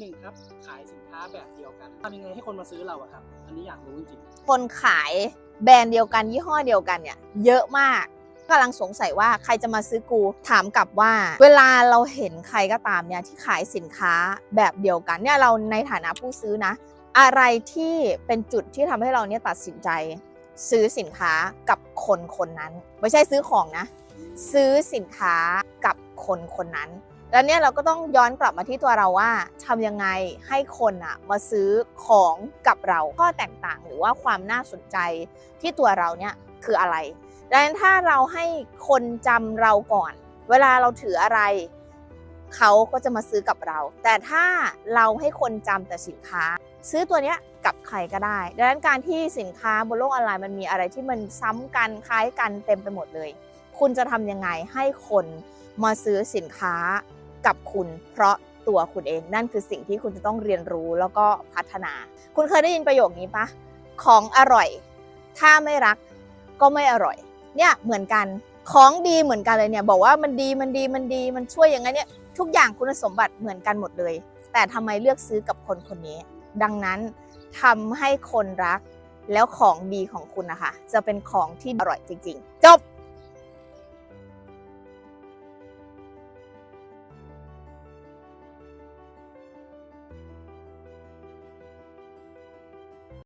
คุณเองครับ ขายสินค้าแบบเดียวกันทำยังไงให้คนมาซื้อเราอะครับ อันนี้อยากรู้จริงคนขายแบรนด์เดียวกันยี่ห้อเดียวกันเนี่ยเยอะมากกำลังสงสัยว่าใครจะมาซื้อกูถามกลับว่า เวลาเราเห็นใครก็ตามเนี่ยที่ขายสินค้าแบบเดียวกันเนี่ยเราในฐานะผู้ซื้อนะ อะไรที่เป็นจุดที่ทำให้เราเนี่ยตัดสินใจ ซื้อสินค้ากับคนคนนั้น ไม่ใช่ซื้อของนะ ซื้อสินค้ากับคนคนนั้น แล้วเนี่ยเราก็ต้องย้อนกลับมาที่ตัวเราว่าทำยังไงให้คนอะมาซื้อของกับเราข้อแตกต่างหรือว่าความน่าสนใจที่ตัวเราเนี่ยคืออะไรดังนั้นถ้าเราให้คนจำเราก่อน เวลาเราถืออะไรเขาก็จะมาซื้อกับเรา แต่ถ้าเราให้คนจำแต่สินค้า ซื้อตัวเนี้ยกับใครก็ได้ ดังนั้นการที่สินค้าบนโลกออนไลน์มันมีอะไรที่มันซ้ำกันคล้ายกันเต็มไปหมดเลย คุณจะทำยังไงให้คนมาซื้อสินค้า กับคุณ เพราะตัวคุณเองนั่นคือสิ่งที่คุณจะต้องเรียนรู้แล้วก็พัฒนา คุณเคยได้ยินประโยคนี้ปะของอร่อย ถ้าไม่รักก็ไม่อร่อย เนี่ยเหมือนกันของดีเหมือนกันเลยเนี่ย บอกว่ามันดีมันดีมันดีมันช่วยอย่างไงเนี่ยทุกอย่างคุณสมบัติเหมือนกันหมดเลย แต่ทำไมเลือกซื้อกับคนคนนี้ ดังนั้นทำให้คนรักแล้วของดีของคุณนะคะ จะเป็นของที่อร่อยจริง ๆ จบ